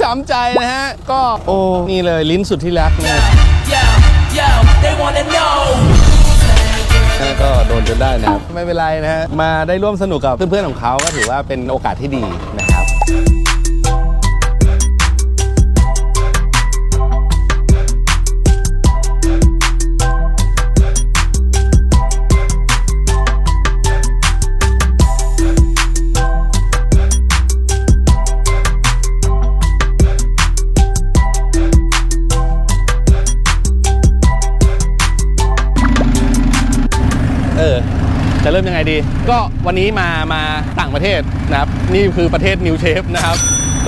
ช้ำใจนะฮะ ก็โอ้นี่เลยลิ้นสุดที่รักเนี่ยก็โดนจนได้นะครับไม่เป็นไรนะฮะ มาได้ร่วมสนุกกับเพื่อนๆของเขาก็ถือว่าเป็นโอกาสที่ดีนะ เริ่มยังไงดี ก็วันนี้มามาต่างประเทศนะครับ นี่คือประเทศนิวเชฟนะครับ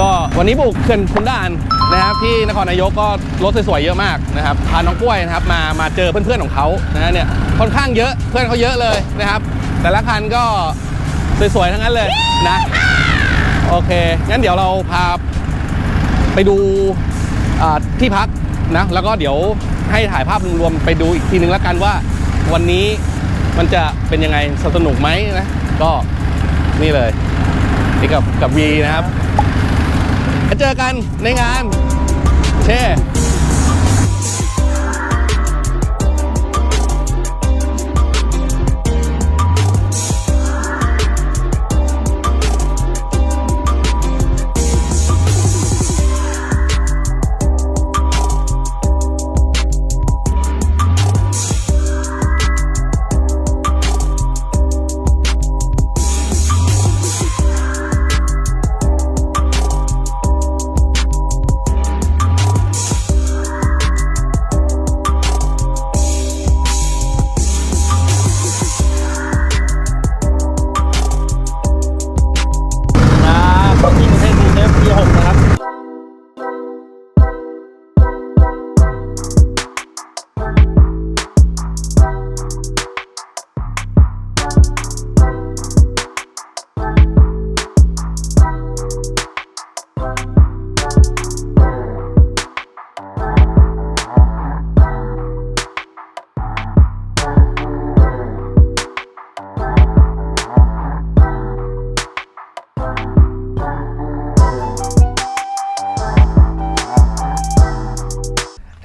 ก็วันนี้บุกเขื่อนคุนด่านนะครับ ที่นครนายกก็รถสวยๆเยอะมากนะครับพาน้องกล้วยนะครับมามาเจอเพื่อนๆของเขานะฮะเนี่ยค่อนข้างเยอะเพื่อนเขาเยอะเลยนะครับ แต่ละคันก็สวยๆทั้งนั้นเลยนะโอเค งั้นเดี๋ยวเราพาไปดูที่พักนะ แล้วก็เดี๋ยวให้ถ่ายภาพรวมๆไปดูอีกทีนึงแล้วกันว่าวันนี้ มันจะเป็นยังไงสนุกไหมนะ ก็นี่เลย นี่กับกับวีนะครับเจอกันในงานเช่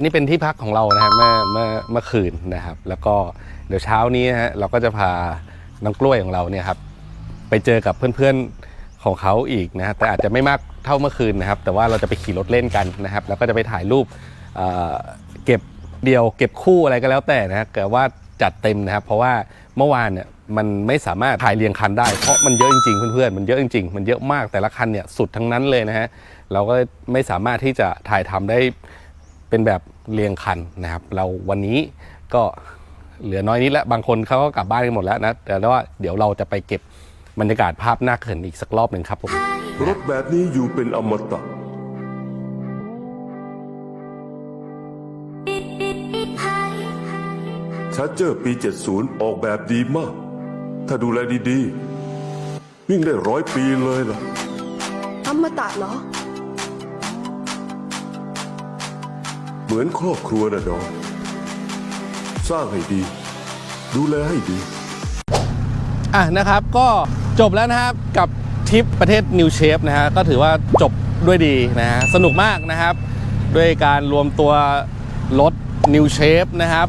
นนี้เป็นที่พักของเรานะครับเมื่อเมื่อเมื่อคืนนะครับ แล้วก็เดี๋ยวเช้านี้ฮะเราก็จะพาน้องกล้วยของเราเนี่ยครับไปเจอกับเพื่อนๆของเขาอีกนะฮะแต่อาจจะไม่มากเท่าเมื่อคืนนะครับ แต่ว่าเราจะไปขี่รถเล่นกันนะครับ แล้วก็จะไปถ่ายรูปเเก็บเดียว เก็บคู่อะไรก็แล้วแต่นะแต่ว่าจัดเต็มนะครับ เพราะว่าเมื่อวานเนี่ยมันไม่สามารถถ่ายเรียงคันได้ เพราะมันเยอะจริงๆเพื่อนๆมันเยอะจริงๆมันเยอะมากแต่ละคันเนี่ยสุดทั้งนั้นเลยนะฮะเราก็ไม่สามารถที่จะถ่ายทำได้เป็นแบบ เรียงคันนะครับ เราวันนี้ก็เหลือน้อยนิดแล้วบางคนเขาก็กลับบ้านกันหมดแล้วนะแต่ว่าเดี๋ยวเราจะไปเก็บบรรยากาศภาพหน้าเขินอีกสักรอบหนึ่งครับผมรถแบบนี้อยู่เป็นอมตะชาร์เจอร์ปี 70 ออกแบบดีมาก ถ้าดูแลดีๆ วิ่งได้ร้อยปีเลยล่ะ อมตะเหรอ เหมือนครอบครัวนะดอนสร้างให้ดี ดูแลให้ดี อะนะครับก็จบแล้วนะครับกับทริปประเทศนิวเชฟนะฮะก็ถือว่าจบด้วยดีนะฮะสนุกมากนะครับ ด้วยการรวมตัวรถนิวเชฟนะครับ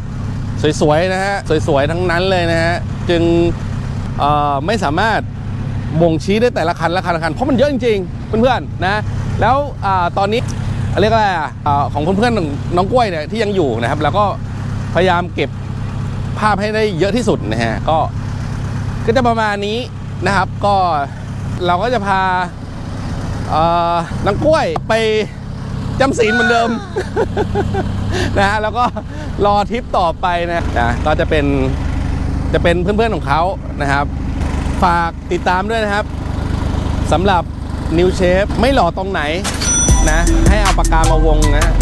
สวยๆนะฮะสวยๆทั้งนั้นเลยนะฮะจึงไม่สามารถบ่งชี้ได้แต่ละคันละคันละคันเพราะมันเยอะจริงๆเพื่อนๆนะแล้วอตอนนี้ เรียกว่าอะไรอะอ่าของเพื่อนๆน้องกล้วยเนี่ยที่ยังอยู่นะครับ แล้วก็พยายามเก็บภาพให้ได้เยอะที่สุดนะฮะก็ก็จะประมาณนี้นะครับ ก็เราก็จะพาเอ่องกล้วยไปจำศีลเหมือนเดิมนะฮะแล้วก็รอทริปต่อไปนะนะก็จะเป็นจะเป็นเพื่อนๆของเขานะครับ ฝากติดตามด้วยนะครับสำหรับ New Shape ไม่หล่อตรงไหน นะ ให้เอาปากกามาวงนะ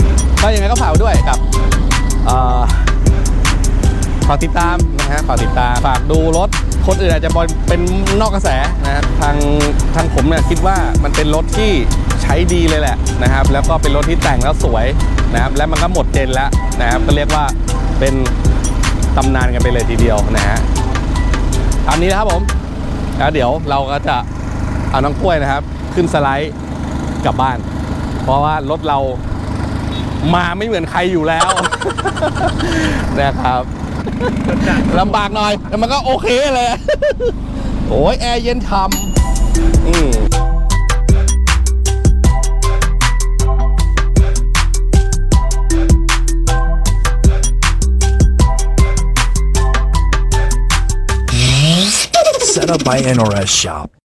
ก็ยังไงก็ฝากด้วยกับเอ่อฝาติดตามนะฮะฝาติดตามฝากดูรถคนอื่นอาจจะบอลเป็นนอกกระแสนะฮะทางทางผมเนี่ยคิดว่ามันเป็นรถที่ใช้ดีเลยแหละนะครับ แล้วก็เป็นรถที่แต่งแล้วสวยนะครับและมันก็หมดเจนแล้วนะครับก็เรียกว่าเป็นตำนานกันไปเลยทีเดียวนะฮะตามนี้นะครับผมแล้วเดี๋ยวเราก็จะเอาน้องกล้วยนะครับ ขึ้นสไลด์กลับบ้าน เพราะว่ารถเรามาไม่เหมือนใครอยู่แล้ว นะครับลำบากหน่อย แต่มันก็โอเคเลย โอ้ยแอร์เย็นฉ่ำอืม Set up by NRS Shop.